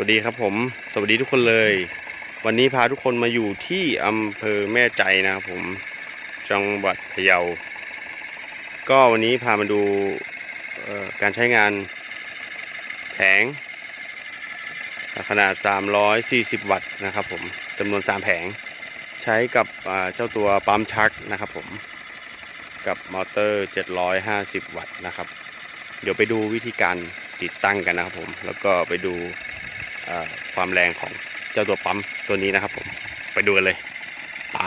วัสดีครับผม สวัสดีทุกคนเลย วันนี้พาทุกคนมาอยู่ที่อำเภอแม่ใจนะครับผม จังหวัดพะเยา ก็วันนี้พามาดูการใช้งานแผง ขนาด 340 วัตต์นะครับผมจำนวน 3 แผง ใช้กับเจ้าตัวปั๊มชักนะครับผม กับมอเตอร์ 750 วัตต์นะครับ เดี๋ยวไปดูวิธีการติดตั้งกันนะครับผม แล้วก็ไปดู ความแรงของเจ้าตัวปั๊มตัวนี้นะครับผมไปดูกันเลยไป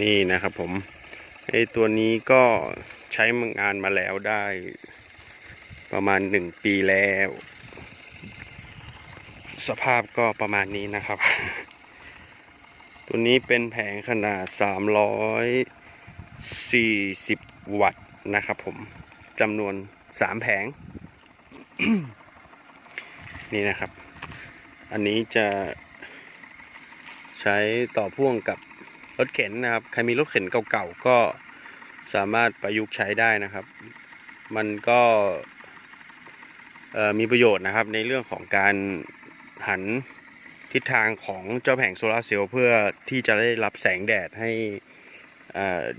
นี่นะครับผมไอตัวนี้ก็ใช้งานมาแล้วได้ ประมาณหนึ่งปีแล้ว สภาพก็ประมาณนี้นะครับ ตัวนี้เป็นแผงขนาด 340 วัตต์นะครับผมจำนวน 3 แผง นี่นะครับ อันนี้จะใช้ต่อพ่วงกับรถเข็นนะครับ ใครมีรถเข็นเก่าๆก็สามารถประยุกต์ใช้ได้นะครับ มันก็มีประโยชน์นะครับในเรื่องของการหันทิศทางของเจ้าแผงโซลาร์เซลล์เพื่อที่จะได้รับแสงแดดให้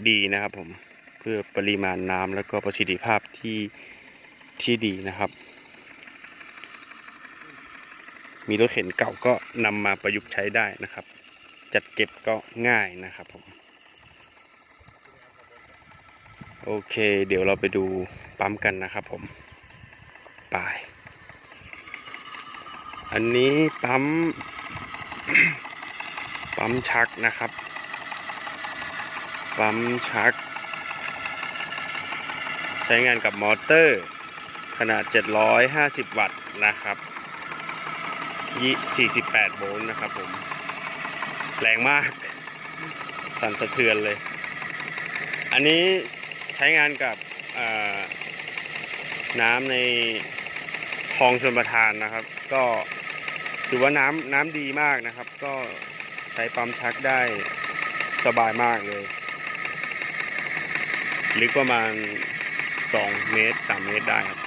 ดีนะครับผมเพื่อปริมาณน้ำแล้วก็ประสิทธิภาพที่ที่ดีนะครับ มีรถเข็นเก่าก็นำมาประยุกต์ใช้ได้นะครับ จัดเก็บก็ง่ายนะครับผมโอเค เดี๋ยวเราไปดูปั๊มกันนะครับผมไปอันนี้ปั๊ม ปั๊มชักนะครับ ปั๊มชัก ใช้งานกับมอเตอร์ ขนาด 750 วัตต์นะครับ ยี่48โวลต์นะครับผม แรงมาก สั่นสะเทือนเลย อันนี้ใช้งานกับน้ำในคลองชลประทานนะครับ ก็ถือว่าน้ำน้ำดีมากนะครับ ก็ใช้ปั๊มชักได้สบายมากเลย ลึกประมาณ 2 เมตร 3 เมตรได้ครับ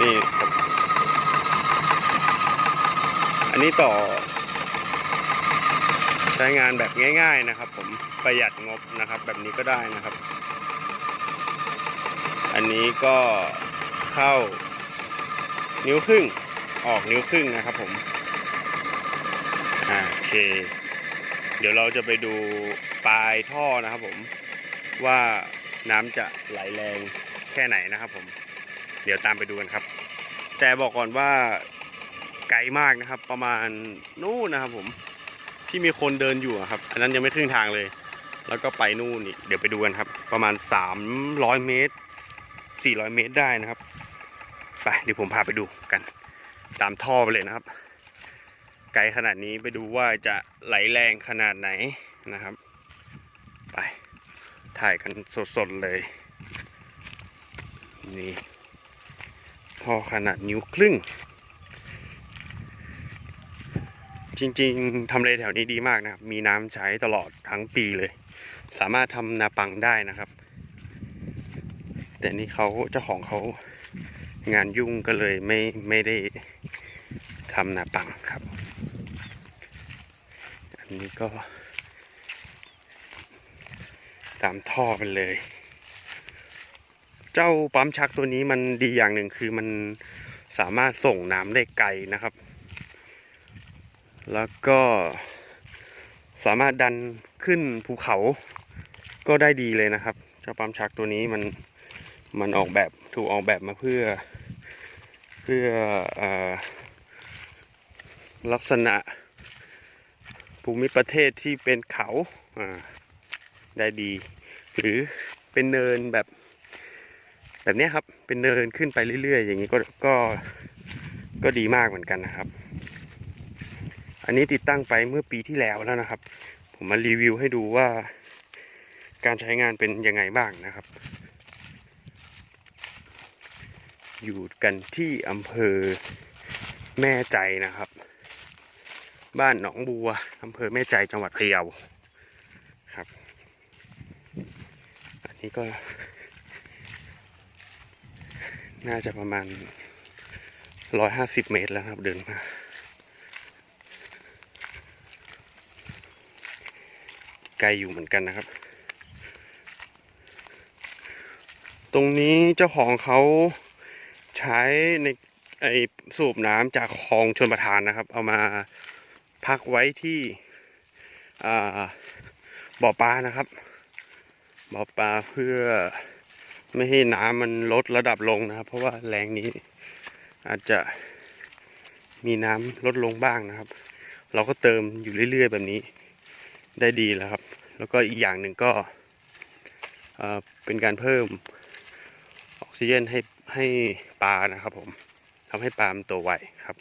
นี่ครับ อันนี้ต่อ ใช้งานแบบง่าย ๆนะครับ ผมประหยัดงบนะครับ แบบนี้ก็ได้นะครับ อันนี้ก็เข้านิ้วครึ่งออกนิ้วครึ่งนะครับผมโอเค เดี๋ยวเราจะไปดูปลายท่อนะครับผมว่าน้ำจะไหลแรงแค่ไหนนะครับผม เดี๋ยวตามไปดูกันครับ แต่บอกก่อนว่า ไกลมากนะครับ ประมาณนู่นนะครับ ผมที่มีคนเดินอยู่ครับ อันนั้นยังไม่ครึ่งทางเลย แล้วก็ไปนู่นอีกเดี๋ยวไปดูกันครับ ประมาณ300เมตร400เมตรได้นะครับไปเดี๋ยวผมพาไปดูกัน ตามท่อไปเลยนะครับ ไกลขนาดนี้ไปดูว่าจะไหลแรงขนาดไหนนะครับ ไปถ่ายกันสดๆเลย นี่ท่อขนาดนิ้วครึ่ง จริงๆทำเลแถวนี้ดีมากนะครับ มีน้ำใช้ตลอดทั้งปีเลย สามารถทำนาปังได้นะครับ แต่นี่เขาเจ้าของเขางานยุ่งก็เลยไม่ไม่ได้ทำนาปังครับ อันนี้ก็ ตามท่อไปเลย เจ้าปั๊มชักตัวนี้มันดีอย่างหนึ่งคือมันสามารถส่งน้ำได้ไกลนะครับ แล้วก็สามารถดันขึ้นภูเขาก็ได้ดีเลยนะครับ เจ้าปั๊มชักตัวนี้มันมันออกแบบถูกออกแบบมาเพื่อ เพื่ออลักษณะภูมิประเทศที่เป็นเขาได้ดี หรือเป็นเนินแบบ แบบนี้ครับเป็นเนินขึ้นไปเรื่อยๆ อย่างนี้ก็ก็ก็ดีมากเหมือนกันนะครับ อันนี้ติดตั้งไปเมื่อปีที่แล้วแล้วนะครับ ผมมารีวิวให้ดูว่า การใช้งานเป็นยังไงบ้างนะครับ อยู่กันที่อำเภอแม่ใจนะครับ บ้านหนองบัวอำเภอแม่ใจจังหวัดพะเยาครับ อันนี้ก็ น่าจะประมาณร้อยห้าสิบเมตรแล้วครับเดินมา ไกลอยู่เหมือนกันนะครับ ตรงนี้เจ้าของเขาใช้ในไอสูบน้ำจากคลองชนประทานนะครับ เอามาพักไว้ที่บ่อปลานะครับ บ่อปลาเพื่อไม่ให้น้ำมันลดระดับลงนะครับ เพราะว่าแรงนี้อาจจะมีน้ำลดลงบ้างนะครับ เราก็เติมอยู่เรื่อยๆแบบนี้ ได้ดีแล้วครับ แล้วก็อีกอย่างหนึ่งก็เป็นการเพิ่มออกซิเจนให้ให้ปลานะครับผมทำให้ปลามันโตไวครับ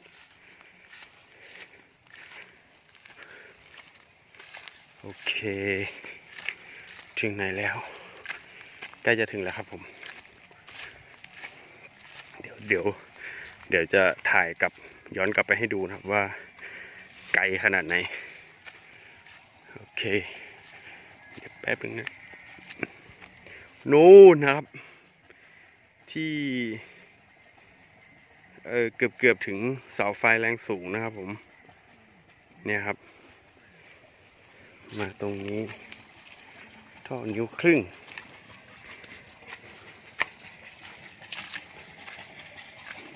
โอเค ถึงไหนแล้ว ใกล้จะถึงแล้วครับผม เดี๋ยวเดี๋ยวเดี๋ยวจะถ่ายกลับย้อนกลับไปให้ดูนะครับว่าไกลขนาดไหน โอเค เดี๋ยวแป๊บนึงนะนู่นนะครับ ที่เออเกือบเกือบถึงเสาไฟแรงสูงนะครับผม เนี่ยครับ มาตรงนี้ท่อนิ้วครึ่ง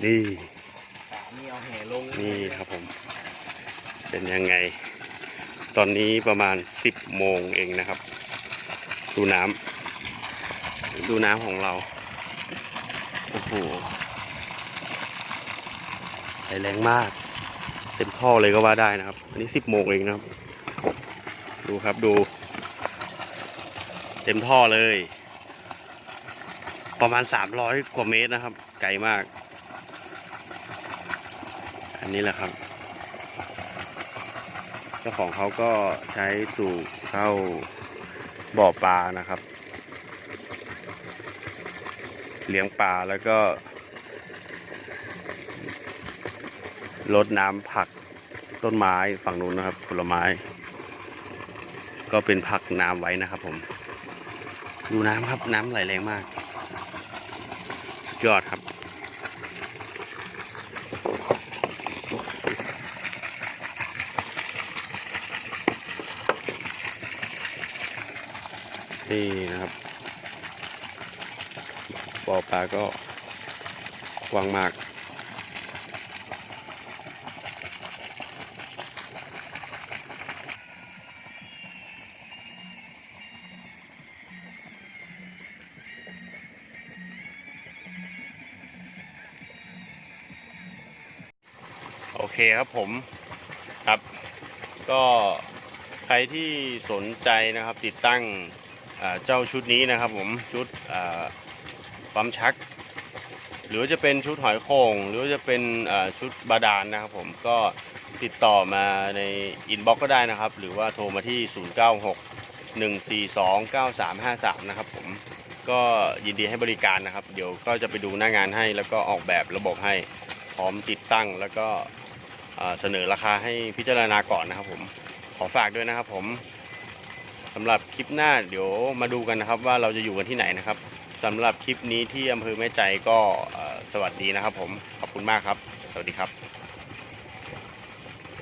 นี่นี่เอาแห่ลงนี่ครับผม เป็นยังไง ตอนนี้ประมาณสิบโมงเองนะครับ ดูน้ำดูน้ำของเรา โอ้โหไหลแรงมาก เต็มท่อเลยก็ว่าได้นะครับ อันนี้สิบโมงเองนะครับ ดูครับดู เต็มท่อเลย ประมาณสามร้อยกว่าเมตรนะครับ ไกลมาก อันนี้แหละครับ จ้าของเขาก็ใช้สูบเข้าบ่อปลานะครับ เลี้ยงปลาแล้วก็ลดน้ำผักต้นไม้ฝั่งนู้นนะครับผลไม้ ก็เป็นผักน้ำไว้นะครับผม ดูน้ำครับน้ำไหลแรงมาก ยอดครับ นี่นะครับบ่อปลาก็กว้างมาก โอเคครับผมครับ ก็ใครที่สนใจนะครับติดตั้ง เจ้าชุดนี้นะครับผมชุดปั๊มชัก หรือจะเป็นชุดหอยโข่งหรือจะเป็นชุดบาดาลนนะครับผมก็ติดต่อมาในอินบ็อกก็ได้นะครับ หรือว่าโทรมาที่ 096 142 9353 นะครับผมก็ยินดีให้บริการนะครับ เดี๋ยวก็จะไปดูหน้างานให้ แล้วก็ออกแบบระบบให้พร้อมติดตั้ง แล้วก็เสนอราคาให้พิจารณาก่อนนะครับผมขอฝากด้วยนะครับผม สำหรับคลิปหน้าเดี๋ยวมาดูกันนะครับ ว่าเราจะอยู่กันที่ไหนนะครับสำหรับคลิปนี้ที่อำเภอแม่ใจก็สวัสดีนะครับ ผมขอบคุณมากครับ สวัสดีครับ